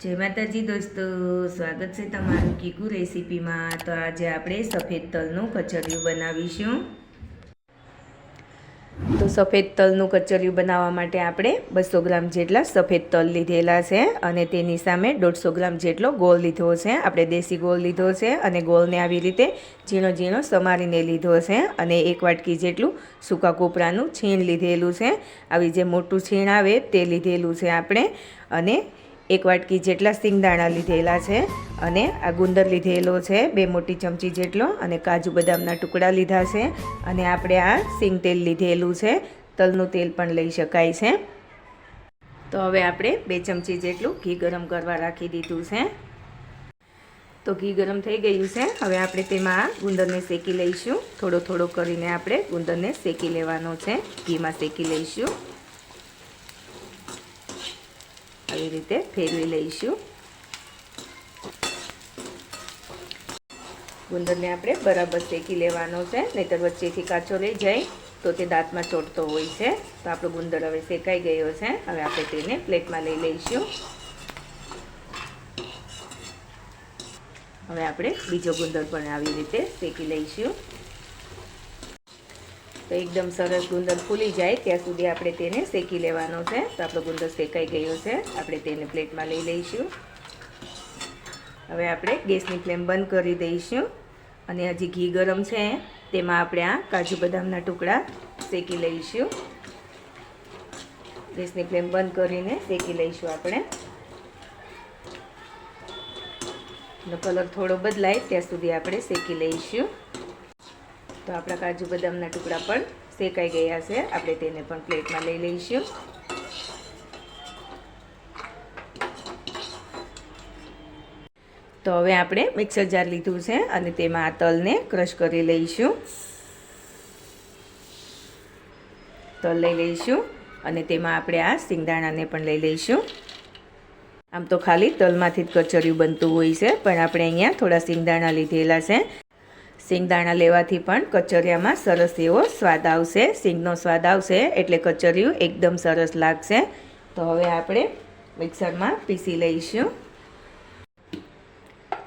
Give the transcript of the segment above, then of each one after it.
જય માતાજી દોસ્તો, સ્વાગત છે તમારું કીકુ રેસીપીમાં. તો આજે આપણે સફેદ તલનું કચરિયું બનાવીશું. તો સફેદ તલનું કચરિયું બનાવવા માટે આપણે બસો ગ્રામ જેટલા સફેદ તલ લીધેલા છે અને તેની સામે દોઢસો ગ્રામ જેટલો ગોળ લીધો છે. આપણે દેશી ગોળ લીધો છે અને ગોળને આવી રીતે ઝીણો ઝીણો સમારીને લીધો છે અને એક વાટકી જેટલું સૂકા કોપરાનું છીણ લીધેલું છે. આવી જે મોટું છીણ આવે તે લીધેલું છે આપણે. અને એક વાટકી જેટલા સિંગદાણા લીધેલા છે અને આ ગુંદર લીધેલો છે, બે મોટી ચમચી જેટલો અને કાજુ બદામના ટુકડા લીધા છે અને આપણે આ સિંગ તેલ લીધેલું છે, તલનું તેલ પણ લઈ શકાય છે. તો હવે આપણે બે ચમચી જેટલું ઘી ગરમ કરવા રાખી દીધું છે. તો ઘી ગરમ થઈ ગયું છે, હવે આપણે તેમાં ગુંદરને શેકી લઈશું. થોડો થોડો કરીને આપણે ગુંદરને શેકી લેવાનો છે, ઘીમાં શેકી લઈશું. આવી રીતે ફેરવી લઈશું. ગુંદરને આપણે બરાબર શેકી લેવાનો છે, નહીતર વચ્ચેથી કાચો રહી જાય તો તે દાંતમાં ચોટતો હોય છે. તો આપણો ગુંદર હવે શેકાઈ ગયો છે. હવે આપણે તેને પ્લેટમાં લઈ લઈશું. હવે આપણે બીજો ગુંદર પણ આવી રીતે શેકી લઈશું. તો એકદમ સરસ ગુંદર ફૂલી જાય ત્યાં સુધી આપણે તેને શેકી લેવાનો છે. તો આપણો ગુંદર શેકાઈ ગયો છે. આપણે તેને પ્લેટમાં લઈ લઈશું. હવે આપણે ગેસની ફ્લેમ બંધ કરી દઈશું. અને હજી ઘી ગરમ છે, તેમાં આપણે આ કાજુ બદામના ટુકડા શેકી લઈશું. ગેસની ફ્લેમ બંધ કરીને શેકી લઈશું આપણે. કલર થોડો બદલાય, ત્યાં સુધી આપણે શેકી લઈશું. તો આપણા કાજુ બદામના ટુકડા પણ શેકાઈ ગયા છે. આપણે તેને પણ પ્લેટમાં લઈ લઈશું. તો હવે આપણે મિક્સર જાર લીધું છે અને તેમાં આ તલને ક્રશ કરી લઈશું. તલ લઈ લઈશું અને તેમાં આપણે આ સિંગદાણાને પણ લઈ લઈશું. આમ તો ખાલી તલમાંથી જ કચરિયું બનતું હોય છે, પણ આપણે અહીંયા થોડા સિંગદાણા લીધેલા છે. સિંગદાણા લેવાથી પણ કચરિયામાં સરસ એવો સ્વાદ આવશે. સિંગનો સ્વાદ આવશે એટલે કચરિયું એકદમ સરસ લાગશે. તો હવે આપણે મિક્સરમાં પીસી લઈશું.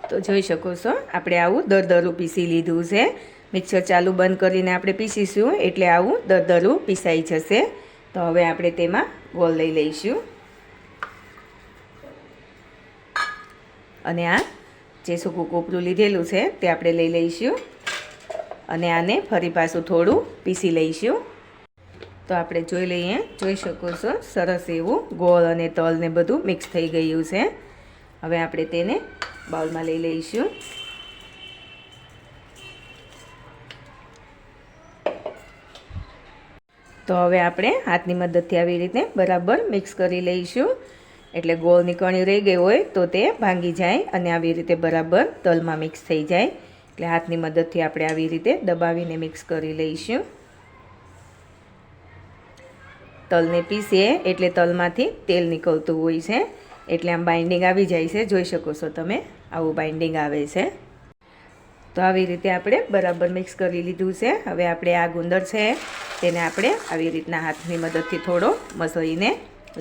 તો જોઈ શકો છો, આપણે આવું દરદરું પીસી લીધું છે. મિક્સર ચાલુ બંધ કરીને આપણે પીસીશું એટલે આવું દરદરું પીસાઈ જશે. તો હવે આપણે તેમાં ગોળ લઈ લઈશું. અને આ જે સૂકું કોપરું લીધેલું છે તે આપણે લઈ લઈશું. અને આને ફરી પાછું થોડું પીસી લઈશું. તો આપણે જોઈ લઈએ, જોઈ શકો છો, સરસ એવું ગોળ અને તલ ને બધું મિક્સ થઈ ગયું છે. હવે આપણે તેને બાઉલમાં લઈ લઈશું. તો હવે આપણે હાથની મદદથી આવી રીતે બરાબર મિક્સ કરી લઈશું. એટલે ગોળની કણી રહી ગઈ હોય તો તે ભાંગી જાય અને આવી રીતે બરાબર તલમાં મિક્સ થઈ જાય. એટલે હાથની મદદથી આપણે આવી રીતે દબાવીને મિક્સ કરી લઈશું. તલને પીસીએ એટલે તલમાંથી તેલ નીકળતું હોય છે. એટલે આમ બાઇન્ડિંગ આવી જાય છે. જોઈ શકો છો તમે, આવું બાઇન્ડિંગ આવે છે. તો આવી રીતે આપણે બરાબર મિક્સ કરી લીધું છે. હવે આપણે આ ગુંદર છે, તેને આપણે આવી રીતના હાથની મદદથી થોડો મસળીને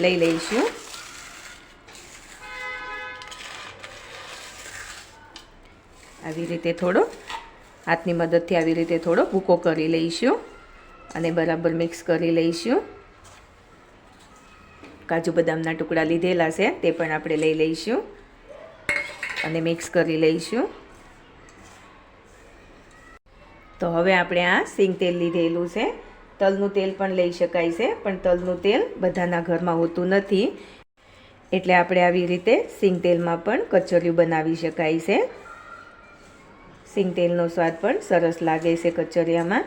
લઈ લઈશું. આવી રીતે થોડો હાથની મદદથી આવી રીતે થોડો ભૂકો કરી લઈશું અને બરાબર મિક્સ કરી લઈશું. કાજુ બદામના ટુકડા લીધેલા છે, તે પણ આપણે લઈ લઈશું અને મિક્સ કરી લઈશું. તો હવે આપણે આ સિંગ તેલ લીધેલું છે. તલનું તેલ પણ લઈ શકાય છે, પણ તલનું તેલ બધાના ઘરમાં હોતું નથી. એટલે આપણે આવી રીતે સિંગ તેલમાં પણ કચરિયું બનાવી શકાય છે. સિંગ તેલનો સ્વાદ પણ સરસ લાગે છે કચરિયામાં.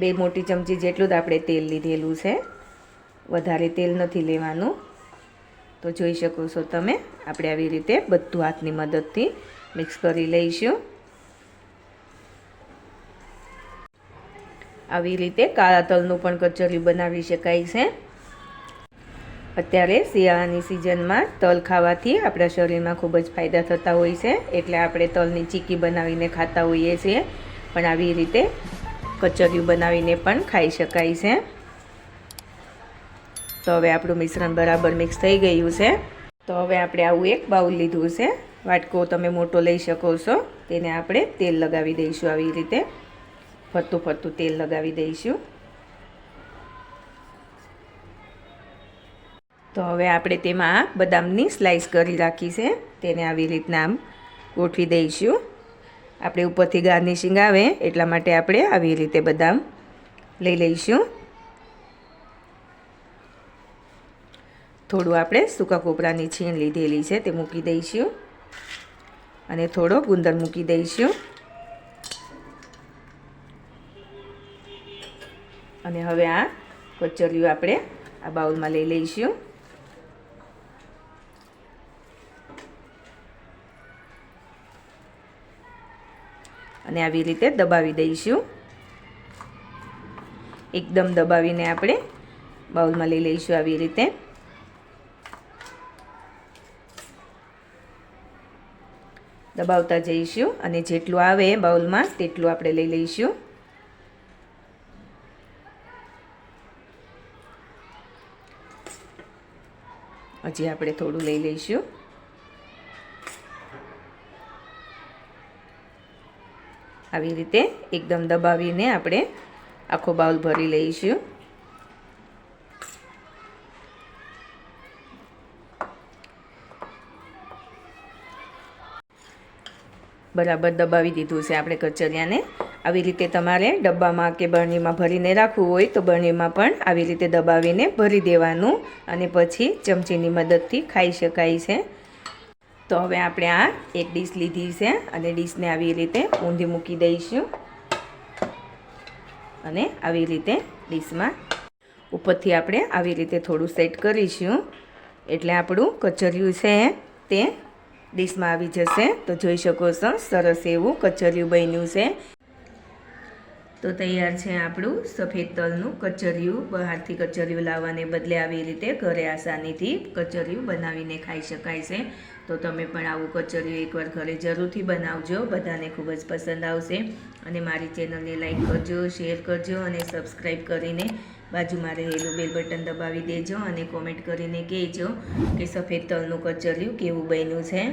બે મોટી ચમચી જેટલું જ આપણે તેલ લીધેલું છે. વધારે તેલ નથી લેવાનું. તો જોઈ શકો છો તમે, આપણે આવી રીતે બધું હાથની મદદથી મિક્સ કરી લઈશું. આવી રીતે કાળા તલનું પણ કચરિયું બનાવી શકાય છે. અત્યારે શિયાળાની સિઝનમાં તલ ખાવાથી આપણા શરીરમાં ખૂબ જ ફાયદા થતા હોય છે. એટલે આપણે તલની ચીકી બનાવીને ખાતા હોઈએ છીએ. પણ આવી રીતે કચરિયું બનાવીને પણ ખાઈ શકાય છે. તો હવે આપણું મિશ્રણ બરાબર મિક્સ થઈ ગયું છે. તો હવે આપણે આવું એક બાઉલ લીધું છે. વાટકો તમે મોટો લઈ શકો છો. તેને આપણે તેલ લગાવી દઈશું આવી રીતે. ફરતું ફરતું તેલ લગાવી દઈશું. તો હવે આપણે તેમાં બદામની સ્લાઇસ કરી રાખી છે. તેને આવી રીતના આમ ગોઠવી દઈશું. આપણે ઉપરથી ગાર્નિશિંગ આવે એટલા માટે આપણે આવી રીતે બદામ લઈ લઈશું. થોડું આપણે સૂકા કોપરાની છીણ લીધેલી છે તે મૂકી દઈશું. અને થોડો ગુંદર મૂકી દઈશું. અને હવે આ કચરિયું આપણે આ બાઉલમાં લઈ લઈશું. અને આવી રીતે દબાવી દઈશું. એકદમ દબાવીને આપણે બાઉલમાં લઈ લઈશું આવી રીતે. દબાવતા જઈશું અને જેટલું આવે બાઉલમાં તેટલું આપણે લઈ લઈશું. હજી આપણે થોડું લઈ લઈશું. આવી રીતે એકદમ દબાવીને આપણે આખો બાઉલ ભરી લઈશું. બરાબર દબાવી દીધું છે આપણે કચરિયાને. આવી રીતે તમારે ડબ્બામાં કે બરણીમાં ભરીને રાખવું હોય તો બરણીમાં પણ આવી રીતે દબાવીને ભરી દેવાનું અને પછી ચમચીની મદદથી ખાઈ શકાય છે. તો હવે આપણે આ એક ડીશ લીધી છે અને ડીશને આવી રીતે ઊંધી મૂકી દઈશું. અને આવી રીતે ડીશમાં ઉપરથી આપણે આવી રીતે થોડું સેટ કરીશું. એટલે આપણું કચરિયું છે તે ડીશમાં આવી જશે. તો જોઈ શકો છો, સરસ એવું કચરિયું બન્યું છે. તો તૈયાર છે આપણું સફેદ તલનું કચરિયું. બહારથી કચરિયું લાવવાને બદલે આવી રીતે ઘરે આસાનીથી કચરિયું બનાવીને ખાઈ શકાય છે. તો તમે પણ આવું કચરિયું એકવાર ઘરે જરૂરથી બનાવજો. બધાને ખૂબ જ પસંદ આવશે. અને મારી ચેનલને લાઈક કરજો, શેર કરજો અને સબસ્ક્રાઈબ કરીને બાજુમાં રહેલું બેલ બટન દબાવી દેજો અને કોમેન્ટ કરીને કહેજો કે સફેદ તલનું કચરિયું કેવું બન્યું છે.